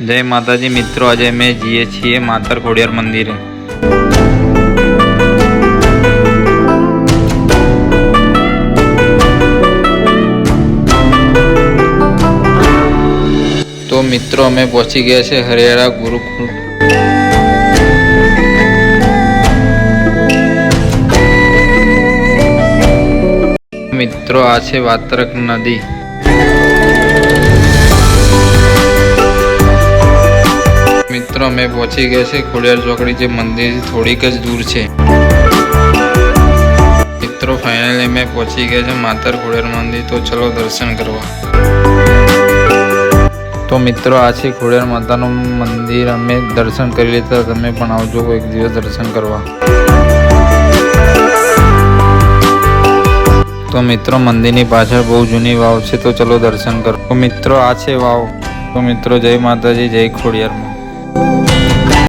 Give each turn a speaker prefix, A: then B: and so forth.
A: જય માતાજી, મિત્રો, આજે અમે જઈએ છીએ માતર ખોડિયાર મંદિરે. તો મિત્રો, અમે પહોંચી ગયા છે હરિયાળા ગુરુકુળ. મિત્રો, આ છે વાત્રક નદી. મિત્રો અમે પહોંચી ગયા છે ખોડિયાર ચોકડી જે મંદિરથી થોડીક જ દૂર છે. મિત્રો ફાઇનલી અમે પહોંચી ગયા છે માતર ખોડિયાર મંદિર. તો ચલો દર્શન કરવા. તો મિત્રો, આ છે ખોડિયાર માતાનું મંદિર. અમે દર્શન કરી લીધા. તમે પણ આવજો એક દિવસ દર્શન કરવા. તો મિત્રો, મંદિરની પાછળ બહુ જૂની વાવ છે. તો ચલો દર્શન કરો. મિત્રો, આ છે વાવ. તો મિત્રો, જય માતાજી, જય ખોડિયાર